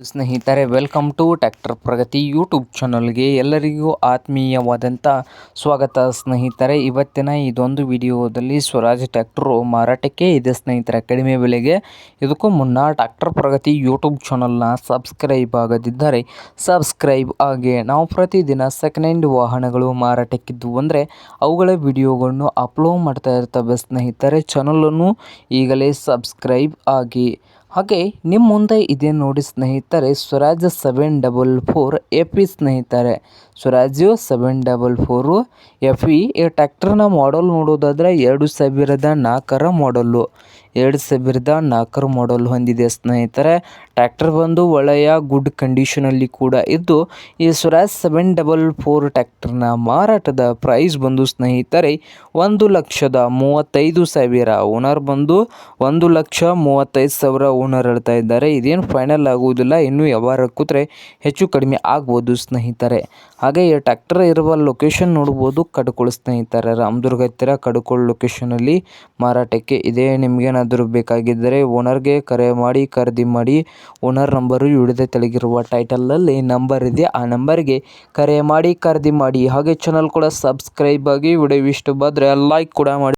ಸ್ನೇಹಿತರೆ welcome to tractor Pragati YouTube ಚಾನಲ್ಗೆ ಎಲ್ಲರಿಗೂ ಆತ್ಮೀಯವಾದಂಥ ಸ್ವಾಗತ ಸ್ನೇಹಿತರೆ. ಇವತ್ತಿನ ಇದೊಂದು ವಿಡಿಯೋದಲ್ಲಿ ಸ್ವರಾಜ್ ಟ್ಯಾಕ್ಟ್ರು ಮಾರಾಟಕ್ಕೆ ಇದೆ ಸ್ನೇಹಿತರೆ, ಕಡಿಮೆ ಬೆಲೆಗೆ. ಇದಕ್ಕೂ ಮುನ್ನ ಟ್ಯಾಕ್ಟರ್ ಪ್ರಗತಿ ಯೂಟ್ಯೂಬ್ ಚಾನಲ್ನ ಸಬ್ಸ್ಕ್ರೈಬ್ ಆಗದಿದ್ದರೆ ಸಬ್ಸ್ಕ್ರೈಬ್ ಆಗಿ ನಾವು ಪ್ರತಿದಿನ ಸೆಕೆಂಡ್ ಹ್ಯಾಂಡ್ ವಾಹನಗಳು ಮಾರಾಟಕ್ಕಿದ್ದವು ಅಂದರೆ ಅವುಗಳ ವಿಡಿಯೋಗಳನ್ನು ಅಪ್ಲೋಡ್ ಮಾಡ್ತಾ ಇರ್ತವೆ ಸ್ನೇಹಿತರೆ. ಚಾನಲನ್ನು ಈಗಲೇ ಸಬ್ಸ್ಕ್ರೈಬ್ ಆಗಿ ಹಾಗೆ ನಿಮ್ಮ ಮುಂದೆ ಇದೆ ನೋಡಿ ಸ್ನೇಹಿತರೆ, Swaraj seven double four F E ಸ್ನೇಹಿತರೆ. Swaraj seven double four F E, ಈ ಟ್ಯಾಕ್ಟರ್ನ ಮಾಡಲ್ ನೋಡೋದಾದರೆ ಎರಡು ಸಾವಿರದ ನಾಲ್ಕರ ಮಾಡಲ್ಲು ಎರಡು ಸಾವಿರದ ನಾಲ್ಕರ ಮಾಡಲ್ ಹೊಂದಿದೆ ಸ್ನೇಹಿತರೆ. ಟ್ಯಾಕ್ಟರ್ ಬಂದು ಒಳ್ಳೆಯ ಗುಡ್ ಕಂಡೀಷನಲ್ಲಿ ಕೂಡ ಇದ್ದು, ಈ ಸ್ವರಾಜ್ ಸೆವೆನ್ ಡಬಲ್ ಫೋರ್ ಟ್ಯಾಕ್ಟರ್ನ ಮಾರಾಟದ ಪ್ರೈಸ್ ಬಂದು ಸ್ನೇಹಿತರೆ, ಒಂದು ಲಕ್ಷದ ಮೂವತ್ತೈದು ಸಾವಿರ. ಓನರ್ ಬಂದು ಒಂದು ಲಕ್ಷ ಮೂವತ್ತೈದು ಸಾವಿರ ಓನರ್ ಹೇಳ್ತಾ ಇದ್ದಾರೆ, ಇದೇನು ಫೈನಲ್ ಆಗುವುದಿಲ್ಲ, ಇನ್ನೂ ವ್ಯವಹಾರ ಕೂತ್ರೆ ಹೆಚ್ಚು ಕಡಿಮೆ ಆಗ್ಬೋದು ಸ್ನೇಹಿತರೆ. ಹಾಗೆ ಈ ಟ್ಯಾಕ್ಟರ್ ಇರುವ ಲೊಕೇಶನ್ ನೋಡ್ಬೋದು ಕಡ್ಕೊಳ್ ಸ್ನೇಹಿತರೆ. ರಾಮದುರ್ಗ ಹತ್ತಿರ ಕಡ್ಕೊಳ್ ಲೊಕೇಶನಲ್ಲಿ ಮಾರಾಟಕ್ಕೆ ಇದೆ, ನಿಮಗೇನಾದರೂ ಬೇಕಾಗಿದ್ದರೆ ಓನರ್ಗೆ ಕರೆ ಮಾಡಿ, ಖರೀದಿ ಮಾಡಿ ಓನರ್ ನಂಬರು ಹಿಡಿದ ತೆಳಗಿರುವ ಟೈಟಲಲ್ಲಿ ನಂಬರ್ ಇದೆ, ಆ ನಂಬರ್ಗೆ ಕರೆ ಮಾಡಿ, ಖರೀದಿ ಮಾಡಿ. ಹಾಗೆ ಚಾನಲ್ ಕೂಡ ಸಬ್ಸ್ಕ್ರೈಬ್ ಆಗಿ ವಿಡಿಯೋ ಇಷ್ಟು ಬಂದರೆ ಲೈಕ್ ಕೂಡ ಮಾಡಿ.